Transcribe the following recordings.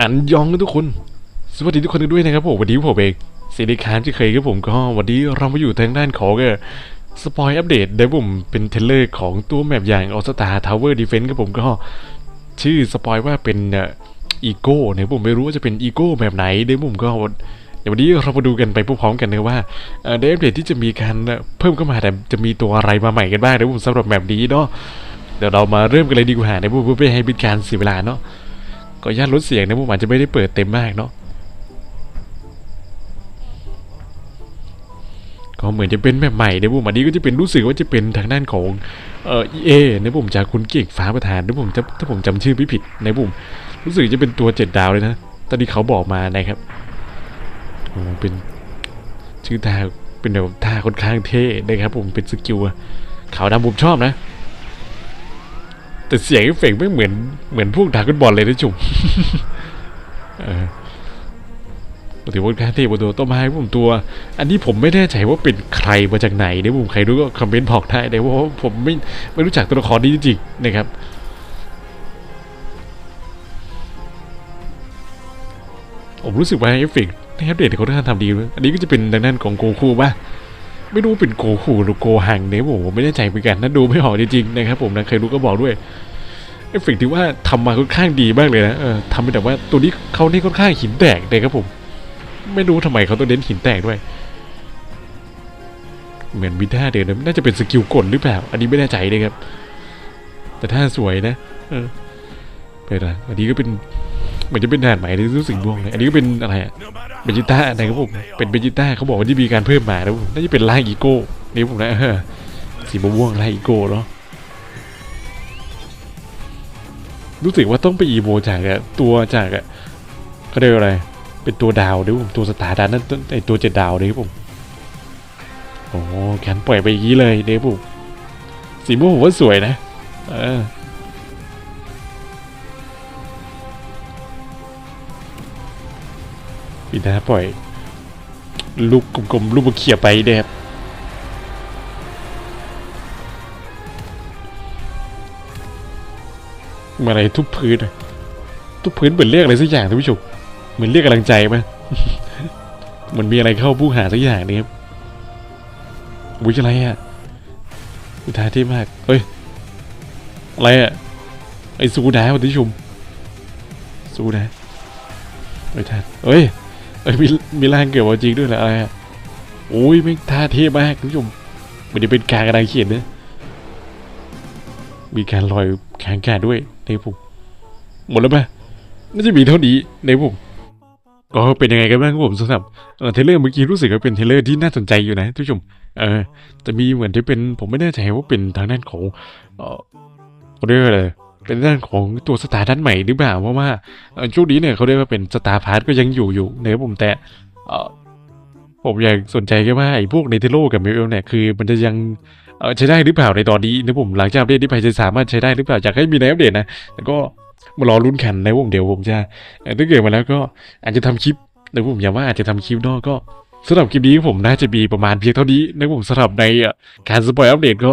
อันยองนทุกคน สวัสดีทุกคนด้วยนะครับผมวันนี้ผมเองสิริคานที่เคยครับผมก็วันนี้เรามาอยู่ทางด้านของสปอยอัปเดตได้ผมเป็นเทเลอร์ของตัวแมปอย่างออสตาทาวเวอร์ดีเฟนต์ครับผมก็ชื่อสปอยว่าเป็นอีโก้เนี่ยผมไม่รู้ว่าจะเป็นอีโก้แบบไหนเดี๋ยวผมก็เดี๋ยววันนี้เรามาดูกันไปพร้อมๆกันนะว่าเอ่อในอัปเดตที่จะมีการเพิ่มเข้ามาแต่จะมีตัวอะไรมาใหม่กันบ้างเดี๋ยวผมสำหรับแมปนี้เนาะเดี๋ยวเรามาเริ่มกันเลยดีกว่าเดี๋ยวผมไม่ให้เป็นการเสียเวลาเนาะ ก็ญาลดเสียงนะผมอาจจะไม่ได้เปิดเต็มมากเนาะก็เหมือนจะเป็นแบบใหม่นะผมอันนี้ก็จะเป็นรู้สึกว่าจะเป็นทางด้านของเอ่อเอนะผมจากคุณเก่งฟ้าประธานนะผมจะถ้าผมจำชื่อไม่ผิดนะผมรู้สึกจะเป็นตัวเจ็ดดาวเลยนะตอนที่เขาบอกมานะครับโอ้เป็นชื่อท่าเป็นแบบท่าค่อนข้างเท่นะครับผมเป็นสกิลอะขาวดำผมชอบนะ แต่เสียงเอฟเฟกไม่เหมือนเหมือนพวกดาก้นบอลเลยนะจุ๋มเออปกติว่าการเทปตัวต้นไม้ผมตัว อันนี้ผมไม่แน่ใจว่าเป็นใครมาจากไหนเดี๋ยวผมใครรู้ก็คอมเมนต์บอกได้เดี๋ยวเพราะว่าผมไม่ไม่รู้จักตัวละครนี้จริงๆนะครับผมรู้สึกว่าเอฟเฟกต์ในอัปเดตเขาท่านทำดีเลยอันนี้ก็จะเป็นดังนั้นของโกคูป่ะ ไม่รู้เป็นโกคูหรือโกหังเนี่ยผมไม่แน่ใจเหมือนกันนั่นดูไม่ออกจริงๆนะครับผมนะใครรู้ก็บอกด้วยเอฟเฟกที่ว่าทำมาค่อนข้างดีมากเลยนะเออทำเป็นแบบว่าตัวนี้เขานี่ค่อนข้างหินแตกเลยครับผม ไม่รู้ทำไมเขาต้องเน้นหินแตกด้วย เหมือนมีท่าเดินน่าจะเป็นสกิลกลหรือเปล่า อันนี้ไม่แน่ใจเลยครับ แต่ท่าสวยนะ เออเป็นอะไรอันนี้ก็เป็น เหมือนจะเป็นด่านใหม่ที่รู้สึกดวงเลย อันนี้ก็เป็นอะไรอะเบจิต้านะครับผม เป็นเบจิต้าเขาบอกว่าที่มีการเพิ่มมาแล้วน่าจะเป็นลางอีโก้นี่ผมนะสีม่วงลางอีโก้เนาะ รู้สึกว่าต้องไปอีโมจากอะตัวจากอะเขาเรียกว่าอะไร เป็นตัวดาวด้วยผมตัวสตาร์ดานนั่นไอตัวเจ็ดดาวนี่ครับผมโอ้แขนปล่อยไปอย่างนี้เลยเดี๋ยวผมสีม่วงผมว่าสวยนะ เออ ปีหน้าปล่อย ลูกกลมๆ ลูกมะเขียไปเด็บมาอะไรทุบพื้นทุบพื้นเหมือนเรียกอะไรสักอย่างท่านผู้ชมเหมือนเรียกกำลังใจไหมเหมือนมีอะไรเข้าผู้หาสักอย่างนี่ครับวิอะไรอะวิทาที่มากเฮ้ยอะไรอะไอ้สูดาท่านผู้ชมสูดาไอ้ท่านเฮ้ย เอ้มีมีแรงเกี่ยวกับจริงด้วยเหรออะไรอะโอ้ยไม่ท่าเท่มากคุณผู้ชมมันจะเป็นการกระดานเขียนนะมีการลอยแข่งการด้วยในผมหมดแล้วปะน่าจะมีเท่านี้ในผมก็เป็นยังไงกันบ้างครับผมสำหรับเทเลอร์เมื่อกี้รู้สึกว่าเป็นเทเลอร์ที่น่าสนใจอยู่นะทุกผู้ชม เออจะมีเหมือนที่เป็นผมไม่แน่ใจว่าเป็นทางด้านของเออเขาเรียกว่าอะไร เป็นด้านของตัวสตาร์ด้านใหม่หรือเปล่าเพราะว่าช่วงนี้เนี่ยเขาเรียกว่าเป็นสตาร์พาร์ทก็ยังอยู่อยู่นะครับผมแต่ผมอยากสนใจแค่ว่าไอ้พวกเนเธอโลกับเมลเนี่ยคือมันจะยังใช้ได้หรือเปล่าในตอนนี้นะผมหลังจากอัปเดตที่ไปจะสามารถใช้ได้หรือเปล่าอยากให้มีในอัปเดตนะแล้วก็มารอลุ้นกันนะผมเดี๋ยวผมจะถ้าเกิดมาแล้วก็อาจจะทำคลิปนะผมอย่าว่าอาจจะทำคลิปนอกก็สำหรับคลิปนี้ผมน่าจะมีประมาณเพียงเท่านี้นะผมสำหรับในการสปอยอัปเดตก็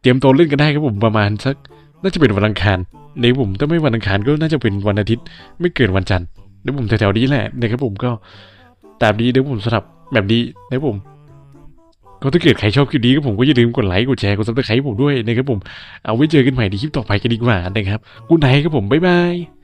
เตรียมตัวเล่นกันได้ครับผมประมาณสัก น่าจะเป็นวันอังคารในผมถ้าไม่วันอังคารก็น่าจะเป็นวันอาทิตย์ ไม่เกินวันจันทร์ในผมแถวๆนี้แหละนะครับผมก็ตามนี้เดี๋ยวผมสำหรับแบบนี้นะครับผมก็ถ้าเกิดใครชอบคลิปนี้ก็ผมก็อย่าลืมกดไลค์กดแชร์กดซับสไครต์ผมด้วยนะครับผมเอาไว้เจอกันใหม่ในคลิปต่อไปกันดีกว่านะครับกูไนครับผมบ๊ายบาย